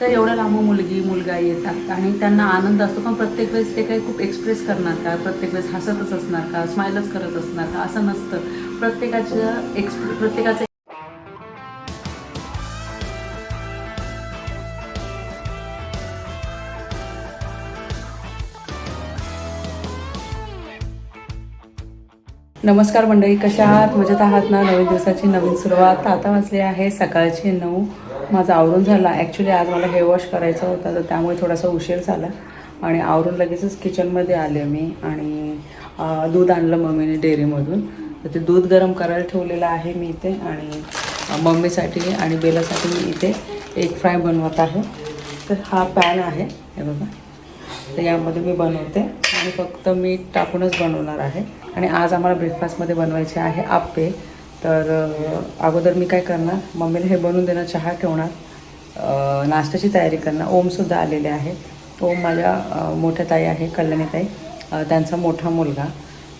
तर एवढ्या लांब मुलगी मुलगा येतात आणि त्यांना आनंद असतो. पण प्रत्येक वेळेस ते काही खूप एक्सप्रेस करणार का? प्रत्येक वेळेस हसतच असणार का? स्माईलच करत असणार का? असं नसतं. प्रत्येकाचं एक्सप्रे प्रत्येकाचं नमस्कार मंडळी कशा आहात? मजेत आहात ना? नवीन दिवसाची नवीन सुरुवात. आता वाजली आहे सकाळची नऊ. माझा आवरून झाला. ॲक्च्युली आज मला हेअर वॉश करायचा होता तर त्यामुळे थोडासा उशीर झाला. आणि आवरून लगेचच किचनमध्ये आले मी आणि दूध आणलं मम्मीने डेअरीमधून. तर ते दूध गरम करायला ठेवलेलं आहे मी इथे आणि मम्मीसाठी आणि बेलासाठी मी इथे एक फ्राय बनवत आहे. तर हा पॅन आहे हे बघा. तर यामध्ये मी बनवते. आणि फक्त मीठ टाकूनच बनवणार आहे. आणि आज आम्हाला ब्रेकफास्टमध्ये बनवायचे आहे आप्पे. तर अगोदर मी काय करणार? मम्मीला हे बनवून देणार चहा ठेवणार. नाश्त्याची तयारी करणार. ओमसुद्धा आलेले आहे ओम माझ्या मोठ्या ताई आहे कल्याणी ताई. त्यांचा मोठा मुलगा.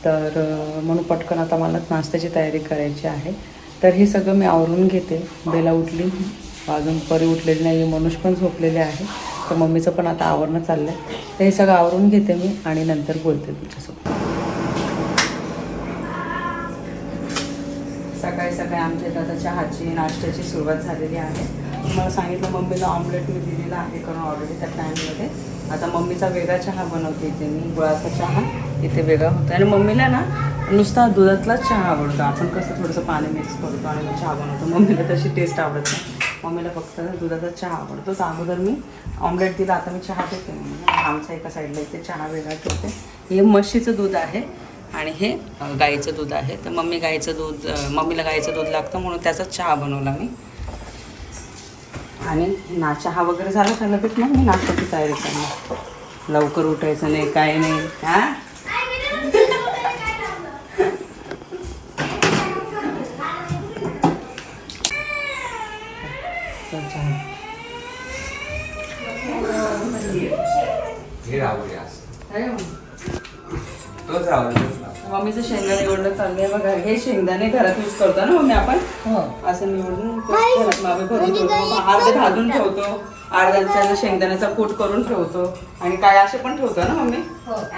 तर म्हणून पटकन आता मला नाश्त्याची तयारी करायची आहे. तर हे सगळं मी आवरून घेते. बेला उठली. अजून परी उठलेली नाही मनुष पण झोपलेले आहे. तर मम्मीचं पण आता आवरणं चाललं आहे तर हे सगळं आवरून घेते मी आणि नंतर बोलते तुमच्यासोबत. सगळ्या आमच्या इथं आता चहाची नाश्त्याची सुरुवात झालेली आहे. मला सांगितलं मम्मीला ऑमलेट मी दिलेला आहे करून ऑलरेडी त्या टाईममध्ये आता मम्मीचा वेगळा चहा बनवते इथे. मी गुळाचा चहा इथे वेगळा होतो. आणि मम्मीला ना नुसता दुधातलाच चहा आवडतो. आपण कसं थोडंसं पाणी मिक्स करतो आणि चहा बनवतो. मम्मीला तशी टेस्ट आवडत नाही. मम्मीला फक्त दुधाचा चहा आवडतो. तर अगोदर मी ऑमलेट दिला. आता मी चहा देते आमचा आमच्या एका साईडला इथे चहा वेगळा ठेवते. हे म्हशीचं दूध आहे. आणि हे गाईचं दूध आहे. तर मम्मी गाईचं दूध मम्मीला गाईचं दूध लागतं म्हणून त्याचा चहा बनवला मी. आणि ना चहा वगैरे झाला का लगेच मग मी नाश्त्याची तयारी करणार. लवकर उठायचं नाही काय नाही. हां? चल हे राहू दे तोच मम्मीचं शेंगदाणे निवडणं चाललंय बघा. हे शेंगदाणे घरात यूज करतो ना मम्मी आपण? असं निवडून घरात मागे भरून ठेवतो मग अर्धे भाजून ठेवतो. अर्ध्यांचा शेंगदाण्याचा कूट करून ठेवतो. आणि काय असे पण ठेवतो ना मम्मी?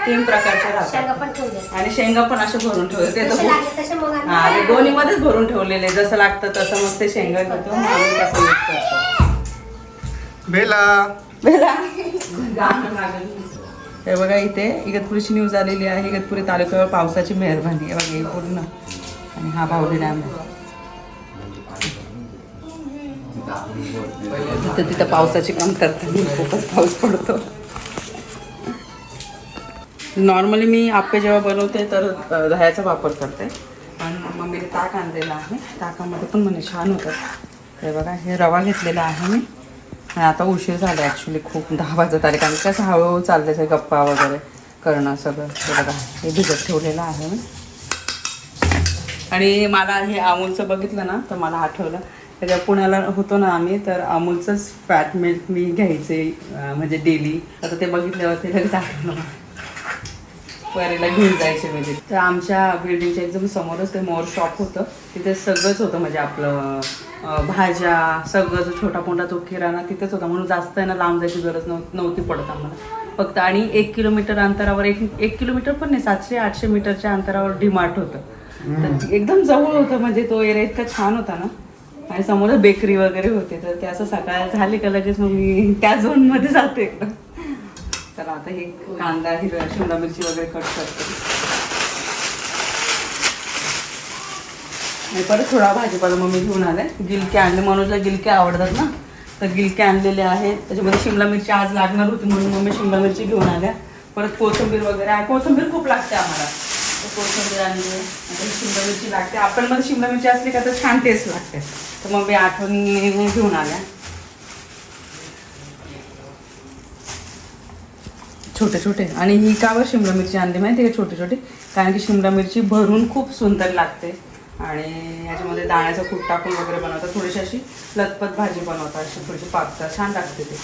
तीन प्रकारचे शेंगा राहतात पण ठेवले. आणि शेंगा पण असे भरून ठेवतो ते जसे तर हा ते दोन्हीमध्येच भरून ठेवलेले. जसं लागतं तसं मग ते शेंगा घेतो. आम्ही तसं यूज करतो. बेला. बेला. हे बघा इथे इगतपुरीची न्यूज आलेली आहे. इगतपुरी तालुक्यावर पावसाची मेहरबानी. हे बघा हे पूर्ण. आणि हा बावली डॅम आहे. तिथं तिथं पावसाची कमतरता नाही, खूपच पाऊस पडतो. नॉर्मली मी आप्पे जेव्हा बनवते तर दह्याचा वापर करते. आणि मम्मीने ताक आणलेलं आहे. ताकामध्ये पण म्हणे छान होतं हे बघा हे रवा घेतलेला आहे मी. आणि आता उशीर झाला ॲक्च्युली खूप दहा वाजत आले कारण कसं हळूहळू चाललं आहे गप्पा वगैरे करणं सगळं. हे बघा हे भिजत ठेवलेलं आहे आणि मला हे अमूलचं बघितलं ना तर मला आठवलं. त्याच्या पुण्याला होतो ना आम्ही तर अमूलचंच फॅट मिल्क मी घ्यायचे म्हणजे डेली आता ते बघितल्यावर ते लगेच आठवलं. परीला घेऊन जायचे म्हणजे. तर आमच्या बिल्डिंगच्या एकदम समोरच ते मोर शॉप होतं. तिथे सगळंच होतं म्हणजे आपलं भाज्या सगळं जो छोटा मोठा तो किराणा तिथेच होता. म्हणून जास्त आहे ना लांब जायची गरज नव्ह नव्हती पडत आम्हाला. फक्त आणि एक किलोमीटर अंतरावर एक एक किलोमीटर पण नाही सातशे आठशे मीटरच्या अंतरावर डीमार्ट होतं. तर एकदम जवळ होतं म्हणजे तो एरिया इतका छान होता ना. आणि समोर बेकरी वगैरे होते. तर ते असं सकाळ झाले का लगेच मग मी त्या झोनमध्ये जाते. एकदम तर आता हे कांदा हिरव्या शिमला मिरची वगैरे कट करते. आणि परत थोडा भाजीपाला मग मी घेऊन आले. गिलके आणले मनोजला गिलके आवडतात ना. तर गिलके आणलेले आहेत. त्याच्यामध्ये शिमला मिरची आज लागणार होती म्हणून मग मी शिमला मिरची घेऊन आल्या. परत कोथिंबीर वगैरे आहे कोथिंबीर खूप लागते आम्हाला. कोथिंबीर आणली. आता शिमला मिरची लागते. आपणमध्ये शिमला मिरची असली का तर छान टेस्ट लागते. तर मग मी आठवणी घेऊन आल्या. छोटे छोटे. आणि ही का बरं शिमला मिरची आणली माहिती आहे छोटी छोटी. कारण की शिमला मिरची भरून खूप सुंदर लागते. आणि याच्यामध्ये दाण्याचं कूट टाकून वगैरे बनवतात. थोडीशी अशी लतपत भाजी बनवतात. अशी थोडीशी पाकतात छान लागते ते.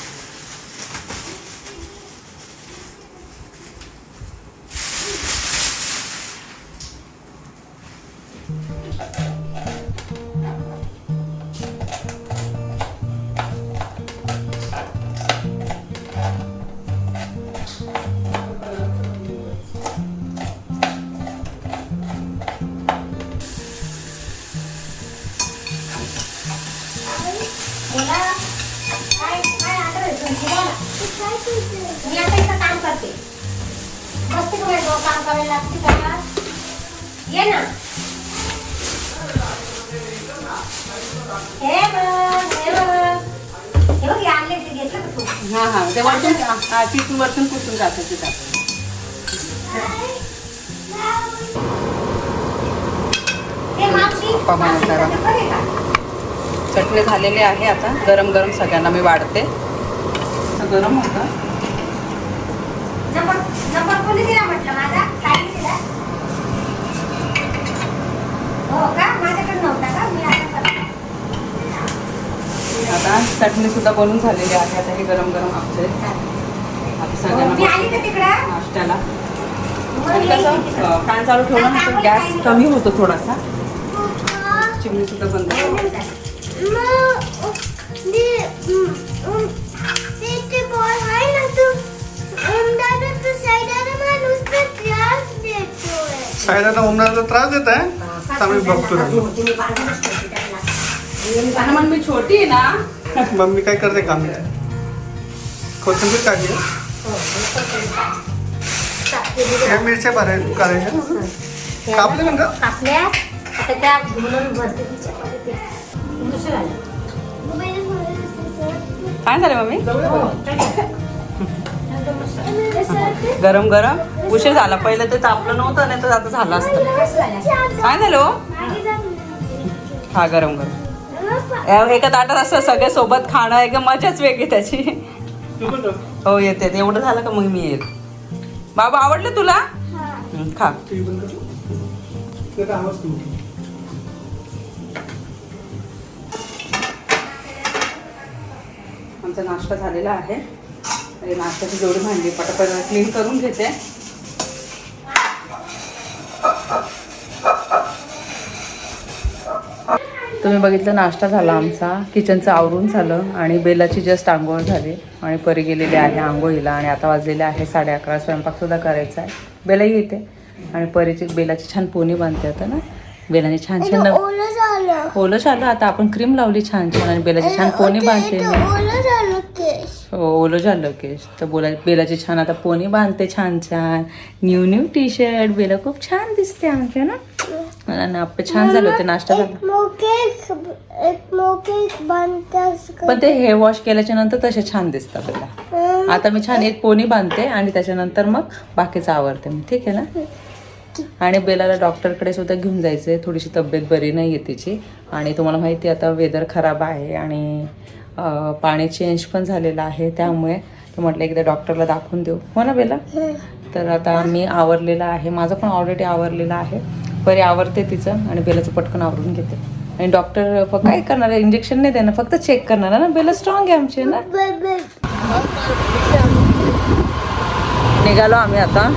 मी आता इथं काम करते बसते का माझ्या काम करायला लागते का ये ना हे बघ हे बघ हे बघ हे आणले ते घेतलं का तू हा हा ते वरतून हा तिथून वरतून पुसून जातं तिथं ते मावशी पप्पा मला का? चटणी झालेली आहे आता गरम गरम सगळ्यांना मी वाढते गरम होतं. हो आता चटणी सुद्धा बनवून झालेली आहे. आता हे गरम गरम आपले आता हो, सगळ्यांना नाश्त्याला. कसं फॅन चालू ठेवला ना तर गॅस कमी होतो थोडासा. चिमणी सुद्धा बंद करू. सायदाला उन्हाचा त्रास देत आहे? आम्ही बघतो छोटी आहे ना. मम्मी काय करते काम? कोथिंबीर काढली आहे. हो, हो, मिरच्या भराय करायच्या कापले पण का कापल्या. आता त्या? काय झालं मम्मी? हो. गरम गरम? उशीर झाला. पहिलं ते तापलं नव्हतं नाही तर आता झालं असतं. काय झालं हो? हा? गरम गरम. या एका ताटात असं सगळे सोबत खाणं एक मजाच वेगळी त्याची. हो येते एवढं झालं का मग मी येत बाबा आवडलं तुला? खा. आमचा नाश्ता झालेला आहे. आणि नाश्त्याची जेवढी भांडी पटापट क्लीन करून घेते. तुम्ही बघितलं नाश्ता झाला आमचा. किचनचं आवरून झालं आणि बेलाची जस्ट आंघोळ झाली. आणि परी गेलेली आहे आंघोळीला आणि आता वाजलेले आहे साडे अकरा. स्वयंपाकसुद्धा करायचा आहे. बेलाही येते. आणि परीची बेलाची छान पोनी बांधते आता ना. बेलाने छान छान नव- ओलं झालं. ओलं झालं. आता आपण क्रीम लावली छान छान आणि बेलाची छान पोनी बांधते मी. ओलं झालं केस हो ओलं झालं केस तर बोला बेलाची छान आता पोनी बांधते छान छान. New new T shirt Bela खूप छान दिसते आमच्या ना? मला ना आपलं छान झालं होते नाश्ता झाला. पण ते हेअर वॉश केल्याच्यानंतर तसे छान दिसतात बेला. आता मी छान एक पोनी बांधते आणि त्याच्यानंतर मग बाकीचं आवडते मी ठीक आहे ना? आणि बेलाला डॉक्टरकडे सुद्धा घेऊन जायचं आहे थोडीशी तब्येत बरी नाही आहे तिची. आणि तुम्हाला माहिती आहे आता वेदर खराब आहे आणि पाणी चेंज पण झालेलं आहे. त्यामुळे तर म्हटलं एकदा डॉक्टरला दाखवून देऊ. हो ना बेला? तर आता मी आवरलेलं आहे. माझं पण ऑलरेडी आवरलेलं आहे. बरी आवरते तिचं आणि बेलाचं पटकन आवरून घेते. आणि डॉक्टर काय करणार आहे? इंजेक्शन नाही देणार फक्त चेक करणार ना? बेला स्ट्रॉंग आहे आमची ना? निघालो आम्ही आता.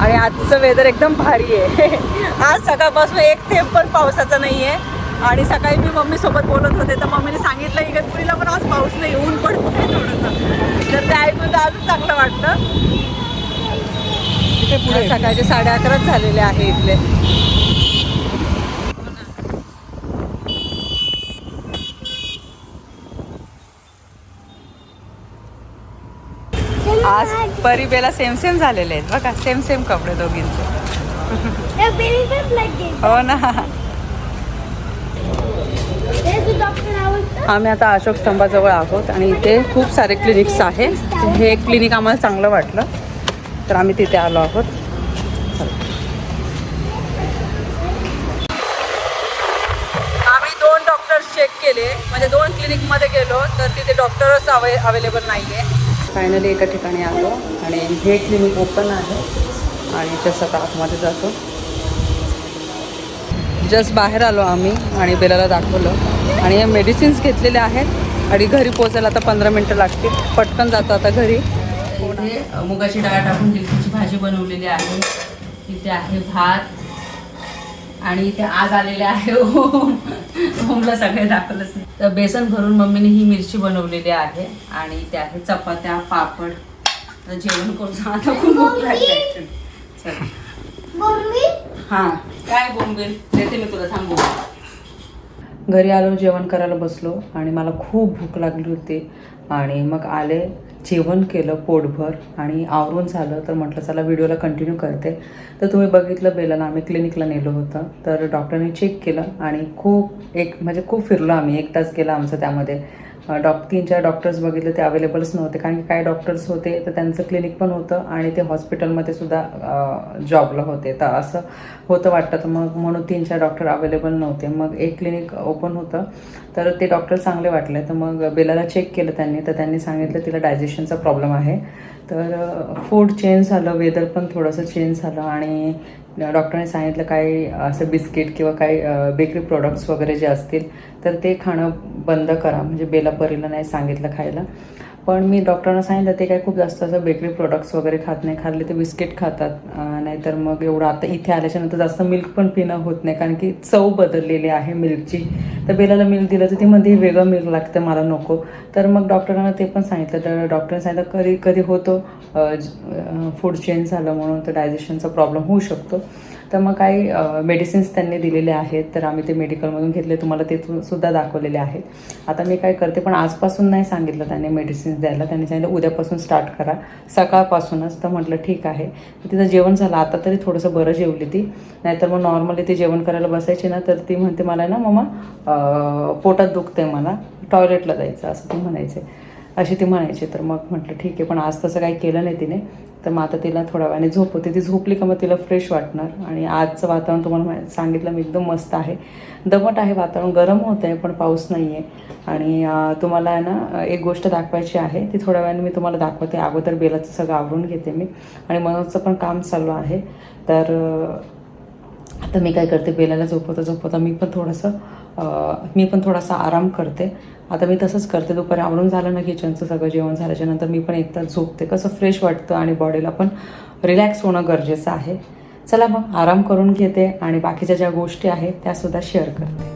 आणि आजचं वेदर एकदम भारी आहे. आज सकाळपासून एक थेंब पण पावसाचा नाही आहे आणि सकाळी मी मम्मी सोबत बोलत होते तर मम्मीने सांगितलं इगतपुरीला पण आज पाऊस नाही ऊन पडत आहे थोडंसं. तर ते ऐकून तर अजून चांगलं वाटतं इथे पुढे. सकाळचे साडे अकराच झालेले आहे इथले. आज परिबेला सेम सेम झालेले आहेत बघा सेम सेम कपडे दोघींचे. हो ना. आम्ही आता अशोक स्तंभाजवळ आहोत आणि इथे खूप सारे क्लिनिक्स आहे. हे क्लिनिक आम्हाला चांगलं वाटलं. तर आम्ही तिथे आलो आहोत. आम्ही दोन डॉक्टर्स चेक केले. म्हणजे दोन क्लिनिकमध्ये गेलो तर तिथे डॉक्टरच अवे अवेलेबल नाही आहे फायनली एका ठिकाणी आलो आणि हे क्लिनिक ओपन आहे आणि जसं आता आतमध्ये जातो. जस्ट बाहेर आलो आम्ही आणि बेलाला दाखवलं. आणि हे मेडिसिन्स घेतलेले आहेत. आणि घरी पोचायला आता पंधरा मिनटं लागतील. पटकन जातो आता घरी. इथे मुगाची डाळ टाकून गिलकीची भाजी बनवलेली आहे. इथे आहे भात. आणि इथे आज आलेले आहे ओम. ओमला सगळे दाखवलंच नाही. तर बेसन भरून मम्मीने ही मिरची बनवलेली आहे. आणि इथे आहे चपात्या पापड. तर जेवण करून आता खूप भूक लागली हां. काय बोंबेल? देते मी तुला थांबू घरी आलो जेवण करायला बसलो आणि मला खूप भूक लागली होती. आणि मग आले जेवण केलं पोटभर आणि आवरून झालं. तर म्हटलं चला व्हिडिओला कंटिन्यू करते. तर तुम्ही बघितलं बेलाला आम्ही क्लिनिकला नेलं होतं. तर डॉक्टरने चेक केलं आणि खूप एक म्हणजे खूप फिरलो आम्ही. एक तास गेला आमचं त्यामध्ये. डॉक तीन चार डॉक्टर्स बघितले ते अवेलेबलच नव्हते. कारण की काही डॉक्टर्स होते तर त्यांचं क्लिनिक पण होतं आणि ते हॉस्पिटलमध्ये सुद्धा जॉबला होते. तर असं होतं वाटतं. तर मग म्हणून तीन चार डॉक्टर अवेलेबल नव्हते. मग एक क्लिनिक ओपन होतं. तर ते डॉक्टर चांगले वाटले. तर मग बेलाला चेक केलं त्यांनी. तर त्यांनी सांगितलं तिला डायजेशनचा प्रॉब्लेम आहे. तर फूड चेंज झालं. वेदर पण थोडंसं चेंज झालं. आणि डॉक्टरने सांगितलं काही असं बिस्किट किंवा काही बेकरी प्रोडक्ट्स वगैरे जे असतील तर ते खाणं बंद करा. म्हणजे बेला परीला नाही सांगितलं खायला. पण मी डॉक्टरांना सांगितलं ते काय खूप जास्त असं बेकरी प्रोडक्ट्स वगैरे खात नाही. खाल्ले ते बिस्किट खातात. नाहीतर मग एवढं आता इथे आल्याच्यानंतर जास्त मिल्क पण पिणं होत नाही. कारण की चव बदललेली आहे मिल्कची तर बेलाला मिल्क दिलं तर ती मध्ये वेगळं मिल्क लागतं मला नको. तर मग डॉक्टरांना ते पण सांगितलं. तर डॉक्टरने सांगितलं कधी कधी होतो फूड चेंज झालं म्हणून तर डायजेशनचा प्रॉब्लेम होऊ शकतो. तर मग काही मेडिसिन्स त्यांनी दिलेले आहेत. तर आम्ही ते मेडिकलमधून घेतले. तुम्हाला ते सुद्धा दाखवलेले आहेत. आता मी काय करते पण आजपासून नाही सांगितलं त्याने मेडिसिन्स द्यायला. त्यांनी सांगितलं उद्यापासून स्टार्ट करा. सकाळपासूनच. तर म्हटलं ठीक आहे. तिचं जेवण झालं. आता तरी थोडंसं बरं जेवली ती. नाहीतर मग नॉर्मली ती जेवण करायला बसायची ना तर ती म्हणते मला ना मम्मा पोटात दुखते मला. टॉयलेटला जायचं. असं ती म्हणायचे. अशी ती म्हणायची. तर मग म्हटलं ठीक आहे पण आज तसं काही केलं नाही तिने. तर मग आता तिला थोड्या वेळाने झोप होते. ती झोपली का मग तिला फ्रेश वाटणार. आणि आजचं वातावरण तुम्हाला मा- सांगितलं मी एकदम मस्त आहे. दमट आहे वातावरण गरम होत आहे पण पाऊस नाही आहे आणि तुम्हाला आहे ना एक गोष्ट दाखवायची आहे. ती थोड्या वेळाने मी तुम्हाला दाखवते. अगोदर बेलाचं सगळं आवरून घेते मी. आणि मनोजचं पण काम चालू आहे. तर आता मी काय करते बेलाला झोपवता झोपवता मी पण थोडंसं मी पण थोडासा आराम करते. आता मी तसंच करते. दुपारी आवरून झालं ना किचनचं सगळं जेवण झाल्याच्यानंतर मी पण एक तास झोपते. कसं फ्रेश वाटतं आणि बॉडीला पण रिलॅक्स होणं गरजेचं आहे. चला मग आराम करून घेते आणि बाकीच्या ज्या गोष्टी आहेत त्यासुद्धा शेअर करते.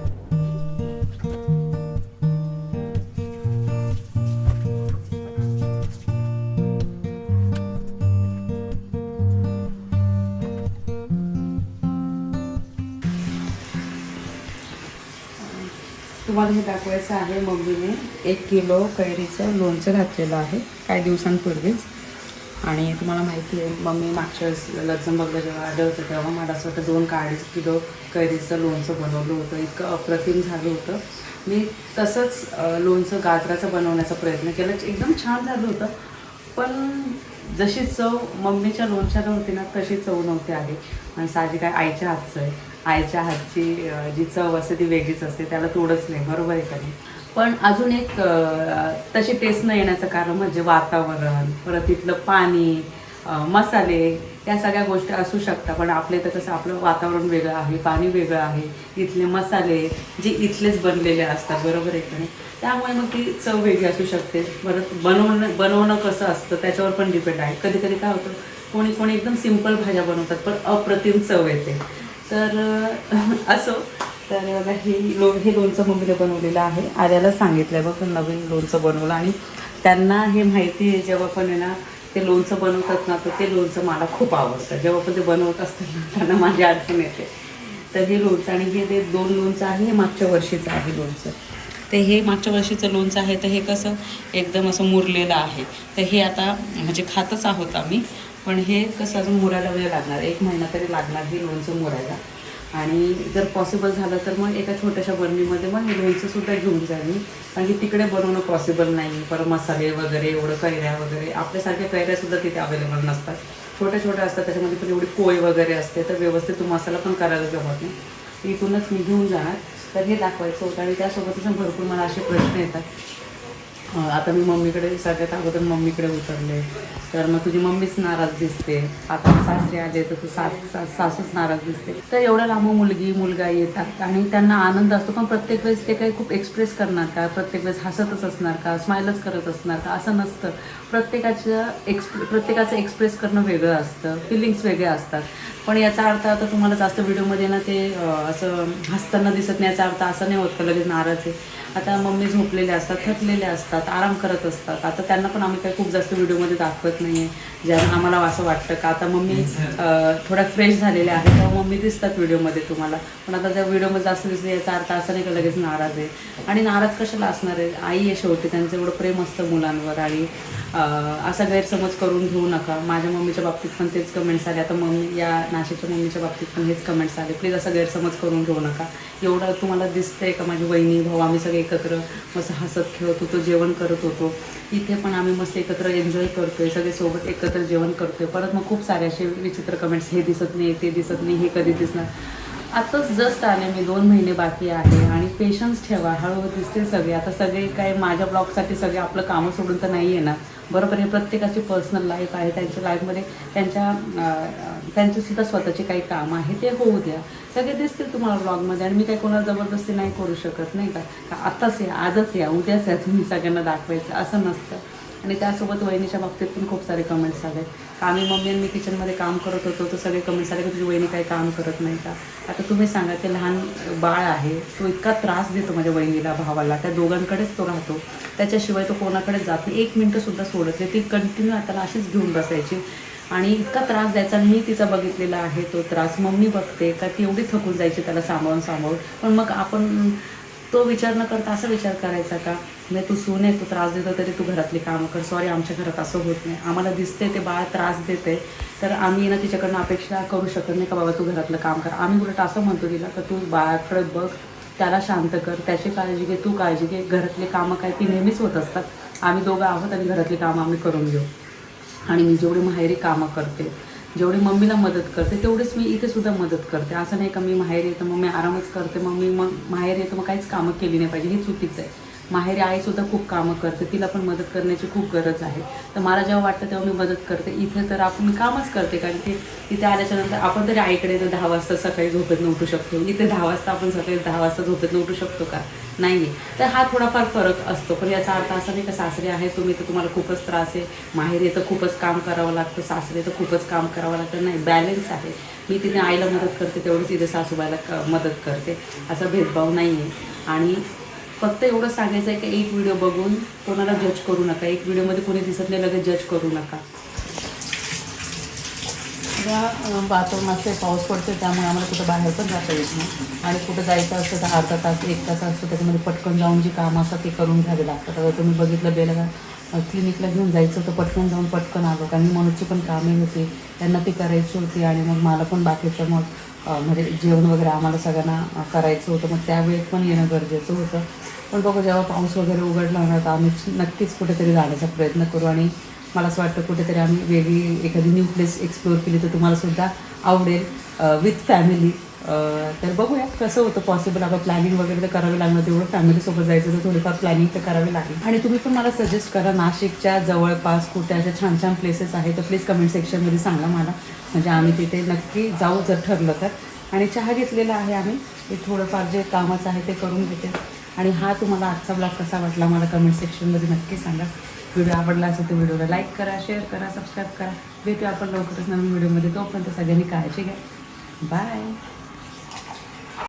तुम्हाला हे दाखवायचं आहे मम्मीने. एक किलो कैरीचं लोणचं घातलेलं आहे काही दिवसांपूर्वीच. आणि तुम्हाला माहिती आहे मम्मी मागच्या वेळेस लक्झमबर्गला जेव्हा आलं होतं तेव्हा मला असं वाटतं दोन का अडीच किलो कैरीचं लोणचं बनवलं होतं. इतकं अप्रतिम झालं होतं. मी तसंच लोणचं गाजराचं बनवण्याचा प्रयत्न केला. एकदम छान झालं होतं. पण जशी चव मम्मीच्या लोणच्याला होती ना तशी चव नव्हती आली. आणि साजी काय आईच्या हातचं आहे. आईच्या हातची जी चव असते ती वेगळीच असते त्याला तोडच नाही बरोबर आहे कधी नाही? पण अजून एक तशी टेस्ट न येण्याचं कारण म्हणजे वातावरण परत तिथलं पाणी मसाले या सगळ्या गोष्टी असू शकतात. पण आपले तर कसं आपलं वातावरण वेगळं आहे पाणी वेगळं आहे इथले मसाले जे इथलेच बनलेले असतात बरोबर आहे का नाही? त्यामुळे मग ती चव वेगळी असू शकते. परत बनवणं बनवणं कसं असतं त्याच्यावर पण डिपेंड आहे. कधी कधी काय होतं कोणी कोणी एकदम सिंपल भाज्या बनवतात पण अप्रतिम चव येते. तर असो. तर बघा हे लो हे लोणचं मम्मीने बनवलेलं आहे. आर्याला सांगितलं आहे बघ नवीन लोणचं बनवलं. आणि त्यांना हे माहिती आहे जेव्हा पण आहे ना ते लोणचं बनवतात ना तर ते लोणचं मला खूप आवडतं. जेव्हा पण ते बनवत असतात त्यांना माझी अडचण येते. तर हे लोणचं आणि हे ते दोन लोणचं आहे हे मागच्या वर्षीचं आहे लोणचं. तर हे मागच्या वर्षीचं लोणचं आहे तर हे कसं एकदम असं मुरलेलं आहे. तर हे आता म्हणजे खातच आहोत आम्ही. पण हे कसं अजून मुरायला वेळ लागणार? एक महिना तरी लागणार हे लोणचं मुरायला. आणि जर पॉसिबल झालं तर मग एका छोट्याशा बरणीमध्ये मग हे लोणचं सुद्धा घेऊन जाईल मी. कारण की तिकडे बनवणं पॉसिबल नाही. परत मसाले वगैरे एवढं कैऱ्या वगैरे आपल्यासारख्या कैऱ्यासुद्धा तिथे अवेलेबल नसतात. छोट्या छोट्या असतात त्याच्यामध्ये पण एवढी कोय वगैरे असते तर व्यवस्थित तो मसाला पण करायला जमत नाही. इथूनच मी घेऊन जाणार. तर हे दाखवायचं होतं आणि त्यासोबतच भरपूर मला असे प्रश्न येतात. आता मी मम्मीकडे सगळ्यात अगोदर मम्मीकडे उतरले. तर मग तुझी मम्मीच नाराज दिसते. आता सासरे आले तर तू सास सास- सासूच नाराज दिसते. तर एवढ्या लांब मुलगी मुलगा येतात आणि त्यांना आनंद असतो. पण प्रत्येक वेळेस ते काही खूप एक्सप्रेस करणार का? प्रत्येक वेळेस हसतच असणार का? स्माईलच करत असणार का? असं नसतं. प्रत्येकाचं एक्सप्रे प्रत्येकाचं एक्सप्रेस करणं वेगळं असतं. फिलिंग्स वेगळ्या असतात. पण याचा अर्थ आता तुम्हाला जास्त व्हिडिओमध्ये ना ते असं हसताना दिसत नाही याचा अर्थ असा नाही होत का लगेच नाराज आहे. आता मम्मी झोपलेले असतात थकलेले असतात आराम करत असतात. आता त्यांना पण आम्ही काही खूप जास्त व्हिडिओमध्ये दाखवत नाही आहे ज्यांना आम्हाला असं वाटतं का? आता मम्मी थोड्या फ्रेश झालेल्या आहेत तेव्हा मम्मी दिसतात व्हिडिओमध्ये तुम्हाला. पण आता त्या व्हिडिओमध्ये जास्त दिसले याचा अर्थ असं नाही का लगेच नाराज आहे. आणि नाराज कशाला असणार आहे? आई आहे शेवटी त्यांचं एवढं प्रेम असतं मुलांवर. आणि असा गैरसमज करून घेऊ नका. माझ्या मम्मीच्या बाबतीत पण तेच कमेंट्स आले. आता मम्मी या नाशिकच्या मम्मीच्या बाबतीत पण हेच कमेंट्स आले. प्लीज असा गैरसमज करून घेऊ नका. एवढं तुम्हाला दिसतंय का माझी वहिनी भाऊ? आम्ही सगळे एकत्र मस्त हसत खेळत होतो जेवण करत होतो. इथे पण आम्ही मस्त एकत्र एन्जॉय करतोय. सगळे सोबत एकत्र जेवण करतोय. परत मग खूप सारे असे विचित्र कमेंट्स हे दिसत नाही ते दिसत नाही हे कधी दिसणार? आताच जस्ट आले मी दोन महिने बाकी आहे आणि पेशन्स ठेवा हळूहळू दिसते सगळे. आता सगळे काय माझ्या ब्लॉगसाठी सगळे आपलं कामं सोडून तर नाही येणार. बरोबर हे प्रत्येकाची पर्सनल लाईफ आहे. त्यांच्या लाईफमध्ये त्यांच्या अं, स्वतःची काही काम आहे ते होऊ द्या. सगळे दिसतील तुम्हाला ब्लॉगमध्ये आणि मी काही कोणाला जबरदस्ती नाही करू शकत नाही का? आत्ताच या आजच या उद्याच या तुम्ही सगळ्यांना दाखवायचं असं नसतं. आणि त्यासोबत वहिनीच्या बाबतीत पण खूप सारे कमेंट्स आले. आहेत आम्ही मम्मी आणि मी किचनमध्ये काम करत होतो तर सगळे कमेंट्स आले की तुझी वहिनी काही काम करत नाही का? आता तुम्ही सांगा ते लहान बाळ आहे तो इतका त्रास देतो माझ्या वहिनीला भावाला. त्या दोघांकडेच तो राहतो. त्याच्याशिवाय तो कोणाकडेच जात नाही. एक मिनटंसुद्धा सोडत नाही. ती कंटिन्यू आता अशीच घेऊन बसायची. आणि इतका त्रास द्यायचा मी तिचा बघितलेला आहे तो त्रास. मम्मी बघते का ती एवढी थकून जायची त्याला सांभाळून सांभाळून. पण मग आपण तो विचार न करता असा विचार करायचा का? म्हणजे तू सून आहे तू त्रास देतो तरी तू घरातली कामं कर. सॉरी आमच्या घरात असं होत नाही. आम्हाला दिसते ते बाळ त्रास देते तर आम्ही ना तिच्याकडनं अपेक्षा करू शकत नाही का बाबा तू घरातलं काम कर. आम्ही उलट असं म्हणतो तिला का तू बाळाकडे बघ त्याला शांत कर त्याची काळजी घे तू काळजी घे. घरातली कामं काय ती नेहमीच होत असतात. आम्ही दोघं आहोत आणि घरातली कामं आम्ही करून घेऊ. आणि मी जेवढी माहेरी कामं करते जेवढी मम्मीला मदत करते तेवढीच मी इथे सुद्धा मदत करते. असं नाही का मी माहेर येतं मग मी आरामच करते. मग मी मग माहेर येतं मग काहीच कामं केली नाही पाहिजे. हे चुकीचं आहे. माहेरी आईसुद्धा खूप कामं करते तिला पण मदत करण्याची खूप गरज आहे. तर मला जेव्हा वाटतं तेव्हा मी मदत करते. इथे तर आपण मी कामच करते कारण की तिथे आल्याच्यानंतर आपण तरी आईकडे तर दहा वाजता सकाळी झोपेत उठू शकतो. इथे दहा वाजता आपण सकाळी दहा वाजता झोपेत उठू शकतो का? नाही आहे तर हा थोडाफार फरक असतो. पण याचा अर्थ असा नाही का सासरे आहे तुम्ही तर तुम्हाला खूपच त्रास आहे. माहेरी तर खूपच काम करावं लागतं सासरे तर खूपच काम करावं लागतं. नाही बॅलेन्स आहे. मी तिथे आईला मदत करते तेवढीच तिथे सासूबाईला क मदत करते. असा भेदभाव नाही आहे आणि फक्त एवढं सांगायचं आहे की एक व्हिडिओ बघून कोणाला जज करू नका. एक व्हिडिओमध्ये कोणी दिसत नाही लगेच जज करू नका. या असते पाऊस पडतो त्यामुळे आम्हाला कुठं बाहेर पण जाता येत नाही. आणि कुठं जायचं असतं तर अर्धा तास एक तास असतो त्याच्यामध्ये पटकन जाऊन जी कामं असतात ते करून घ्यावे लागतात. आता तुम्ही बघितलं बेलगा क्लिनिकला घेऊन जायचं तर पटकन जाऊन पटकन आलो. कारण मनोजची पण कामे होती त्यांना ती करायची होती आणि मग मला पण बाकीचं मग म्हणजे जेवण वगैरे आम्हाला सगळ्यांना करायचं होतं मग त्यावेळेत पण येणं गरजेचं होतं. पण बघू जेव्हा पाऊस वगैरे उघडला होणार तर आम्ही नक्कीच कुठेतरी जाण्याचा प्रयत्न करू आणि मला असं वाटतं कुठेतरी आम्ही वेगळी एखादी न्यू प्लेस एक्सप्लोअर केली तर तुम्हाला सुद्धा आवडेल विथ फॅमिली तर बघूया कसं होतं पॉसिबल आता प्लॅनिंग वगैरे तर करावी लागणार. तेवढं फॅमिलीसोबत जायचं तर थोडीफार प्लॅनिंग तर करावी लागेल. आणि तुम्ही पण मला सजेस्ट करा नाशिकच्या जवळपास कुठे अशा छान छान प्लेसेस आहेत तर प्लीज कमेंट सेक्शनमध्ये सांगा मला. म्हणजे आम्ही तिथे नक्की जाऊ जर ठरलं तर. आणि चहा घेतलेला आहे आम्ही. ते थोडंफार जे कामाचं आहे ते करून घेते. आणि हा तुम्हाला आजचा ब्लॉग कसा वाटला मला कमेंट सेक्शनमध्ये नक्की सांगा. व्हिडिओ आवडला असेल तर व्हिडिओला लाईक करा शेअर करा सबस्क्राईब करा. भेटू आपण लवकरच नवीन व्हिडिओमध्ये तोपर्यंत सगळ्यांनी काळजी घ्या. बाय